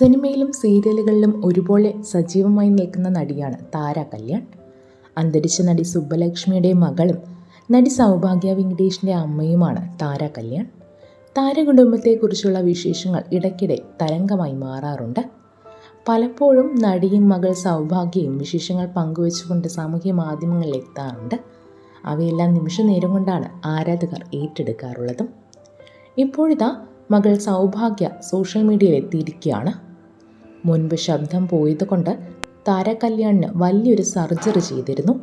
സിനിമയിലും സീരിയലുകളിലും ഒരുപോലെ സജീവമായി നിൽക്കുന്ന നടിയാണ് താര കല്യാൺ. അന്തരിച്ച നടി സുബ്ബലക്ഷ്മിയുടെ മകളും നടി സൗഭാഗ്യ വെങ്കടേഷിന്റെ അമ്മയുമാണ് താര കല്യാൺ. താര കുടുംബത്തെക്കുറിച്ചുള്ള വിശേഷങ്ങൾ ഇടയ്ക്കിടെ തരംഗമായി മാറാറുണ്ട്. പലപ്പോഴും നടിയും മകൾ സൗഭാഗ്യയും വിശേഷങ്ങൾ പങ്കുവെച്ചുകൊണ്ട് സാമൂഹ്യ മാധ്യമങ്ങളിൽ എത്താറുണ്ട്. അവയെല്ലാം നിമിഷ നേരം കൊണ്ടാണ് ആരാധകർ ഏറ്റെടുക്കാറുള്ളതും. ഇപ്പോഴിതാ മകൾ സൗഭാഗ്യ സോഷ്യൽ മീഡിയയിൽ എത്തിയിരിക്കുകയാണ്. മുൻപ് ശബ്ദം പോയതുകൊണ്ട് താരകല്യാണിന് വലിയൊരു സർജറി ചെയ്തിരുന്നു.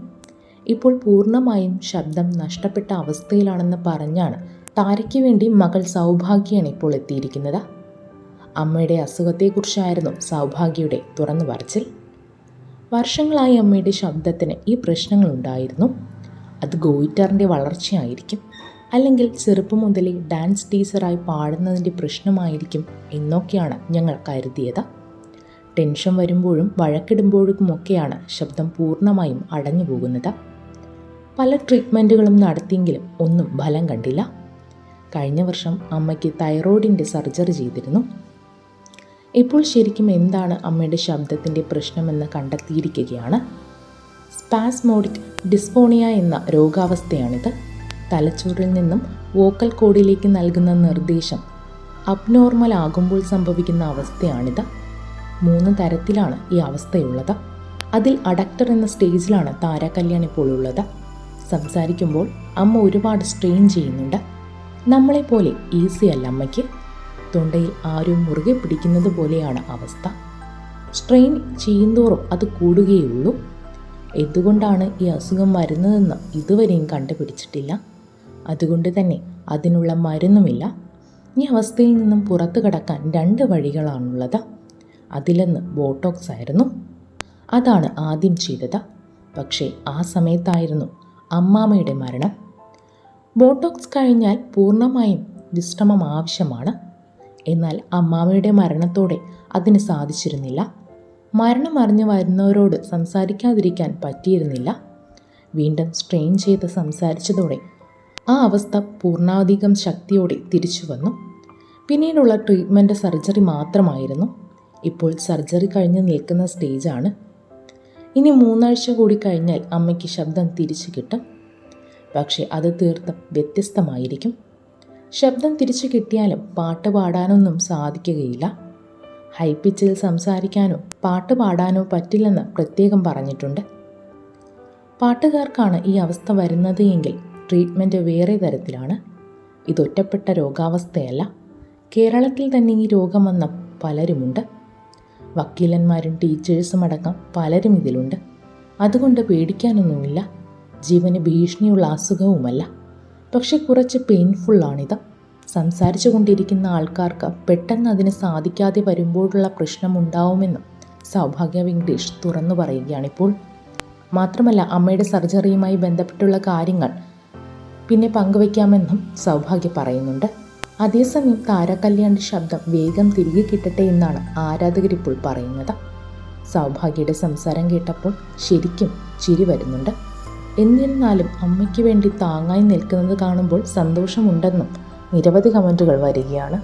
ഇപ്പോൾ പൂർണമായും ശബ്ദം നഷ്ടപ്പെട്ട അവസ്ഥയിലാണെന്ന് പറഞ്ഞാണ് താരയ്ക്ക് വേണ്ടി മകൾ സൗഭാഗ്യയാണ് ഇപ്പോൾ എത്തിയിരിക്കുന്നത്. അമ്മയുടെ അസുഖത്തെക്കുറിച്ചായിരുന്നു സൗഭാഗ്യയുടെ തുറന്നു പറച്ചിൽ. വർഷങ്ങളായി അമ്മയുടെ ശബ്ദത്തിന് ഈ പ്രശ്നങ്ങളുണ്ടായിരുന്നു അത് ഗോയിറ്ററിന്റെ വളർച്ചയായിരിക്കും അല്ലെങ്കിൽ ചെറുപ്പം മുതലേ ഡാൻസ് ടീച്ചറായി പാടുന്നതിന്റെ പ്രശ്നമായിരിക്കും എന്നൊക്കെയാണ് ഞങ്ങൾ കരുതിയത്. ടെൻഷൻ വരുമ്പോഴും വഴക്കിടുമ്പോഴുമൊക്കെയാണ് ശബ്ദം പൂർണമായും അടഞ്ഞു പോകുന്നത്. പല ട്രീറ്റ്മെന്റുകളും നടത്തിയെങ്കിലും ഒന്നും ഫലം കണ്ടില്ല. കഴിഞ്ഞ വർഷം അമ്മയ്ക്ക് തൈറോയിഡിന്റെ സർജറി ചെയ്തിരുന്നു. ഇപ്പോൾ ശരിക്കും എന്താണ് അമ്മയുടെ ശബ്ദത്തിന്റെ പ്രശ്നമെന്ന് കണ്ടെത്തിയിരിക്കുകയാണ്. സ്പാസ്മോഡിക് ഡിസ്പോണിയ എന്ന രോഗാവസ്ഥയാണിത്. തലച്ചോറിൽ നിന്നും വോക്കൽ കോഡിലേക്ക് നൽകുന്ന നിർദ്ദേശം അബ്നോർമൽ ആകുമ്പോൾ സംഭവിക്കുന്ന അവസ്ഥയാണിത്. മൂന്ന് തരത്തിലാണ് ഈ അവസ്ഥയുള്ളത്. അതിൽ അഡക്ടർ എന്ന സ്റ്റേജിലാണ് താര കല്യാൺ ഇപ്പോൾ ഉള്ളത്. സംസാരിക്കുമ്പോൾ അമ്മ ഒരുപാട് സ്ട്രെയിൻ ചെയ്യുന്നുണ്ട്. നമ്മളെപ്പോലെ ഈസി അല്ല അമ്മയ്ക്ക്. തൊണ്ടയിൽ ആരും മുറുകെ പിടിക്കുന്നത് പോലെയാണ് അവസ്ഥ. സ്ട്രെയിൻ ചെയ്യുന്തോറും അത് കൂടുകയുള്ളൂ. എന്തുകൊണ്ടാണ് ഈ അസുഖം വരുന്നതെന്ന് ഇതുവരെയും കണ്ടുപിടിച്ചിട്ടില്ല. അതുകൊണ്ട് തന്നെ അതിനുള്ള മരുന്നുമില്ല. ഈ അവസ്ഥയിൽ നിന്നും പുറത്തു കടക്കാൻ രണ്ട് വഴികളാണുള്ളത്. അതിലൊന്ന് ബോട്ടോക്സ് ആയിരുന്നു. അതാണ് ആദ്യം ചെയ്തത്. പക്ഷേ ആ സമയത്തായിരുന്നു അമ്മാമ്മയുടെ മരണം. ബോട്ടോക്സ് കഴിഞ്ഞാൽ പൂർണമായും വിശ്രമം ആവശ്യമാണ്. എന്നാൽ അമ്മാമ്മയുടെ മരണത്തോടെ അതിന് സാധിച്ചിരുന്നില്ല. മരണം അറിഞ്ഞു വരുന്നവരോട് സംസാരിക്കാതിരിക്കാൻ പറ്റിയിരുന്നില്ല. വീണ്ടും സ്ട്രെയിൻ ചെയ്ത് സംസാരിച്ചതോടെ ആ അവസ്ഥ പൂർണാധികം ശക്തിയോടെ തിരിച്ചു വന്നു. പിന്നീടുള്ള ട്രീറ്റ്മെന്റ് സർജറി മാത്രമായിരുന്നു. ഇപ്പോൾ സർജറി കഴിഞ്ഞ് നിൽക്കുന്ന സ്റ്റേജാണ്. ഇനി മൂന്നാഴ്ച കൂടി കഴിഞ്ഞാൽ അമ്മയ്ക്ക് ശബ്ദം തിരിച്ചു കിട്ടും. പക്ഷേ അത് തീർത്തും വ്യത്യസ്തമായിരിക്കും. ശബ്ദം തിരിച്ചു കിട്ടിയാലും പാട്ട് പാടാനൊന്നും സാധിക്കുകയില്ല. ഹൈ പിച്ചിൽ സംസാരിക്കാനോ പാട്ട് പാടാനോ പറ്റില്ലെന്ന് പ്രത്യേകം പറഞ്ഞിട്ടുണ്ട്. പാട്ടുകാർക്കാണ് ഈ അവസ്ഥ വരുന്നത് എങ്കിൽ ട്രീറ്റ്മെന്റ് വേറെ തരത്തിലാണ്. ഇതൊറ്റപ്പെട്ട രോഗാവസ്ഥയല്ല. കേരളത്തിൽ തന്നെ ഈ രോഗം വന്ന പലരുമുണ്ട്. വക്കീലന്മാരും ടീച്ചേഴ്സും അടക്കം പലരും ഇതിലുണ്ട്. അതുകൊണ്ട് പേടിക്കാനൊന്നുമില്ല. ജീവന് ഭീഷണിയുള്ള അസുഖവുമല്ല. പക്ഷെ കുറച്ച് പെയിൻഫുള്ളാണിത് സംസാരിച്ചു കൊണ്ടിരിക്കുന്ന ആൾക്കാർക്ക് പെട്ടെന്ന് അതിന് സാധിക്കാതെ വരുമ്പോഴുള്ള പ്രശ്നമുണ്ടാവുമെന്നും സൗഭാഗ്യ വെങ്കടേഷ് തുറന്നു പറയുകയാണിപ്പോൾ. മാത്രമല്ല അമ്മയുടെ സർജറിയുമായി ബന്ധപ്പെട്ടുള്ള കാര്യങ്ങൾ പിന്നെ പങ്കുവയ്ക്കാമെന്നും സൗഭാഗ്യ പറയുന്നുണ്ട്. അതേസമയം താരകല്യാണിന്റെ ശബ്ദം വേഗം തിരികെ കിട്ടട്ടെ എന്നാണ് ആരാധകരിപ്പോൾ പറയുന്നത്. സൗഭാഗ്യയുടെ സംസാരം കേട്ടപ്പോൾ ശരിക്കും ചിരി വരുന്നുണ്ട്. എന്നിരുന്നാലും അമ്മയ്ക്ക് വേണ്ടി താങ്ങായി നിൽക്കുന്നത് കാണുമ്പോൾ സന്തോഷമുണ്ടെന്നും നിരവധി കമന്റുകൾ വരികയാണ്.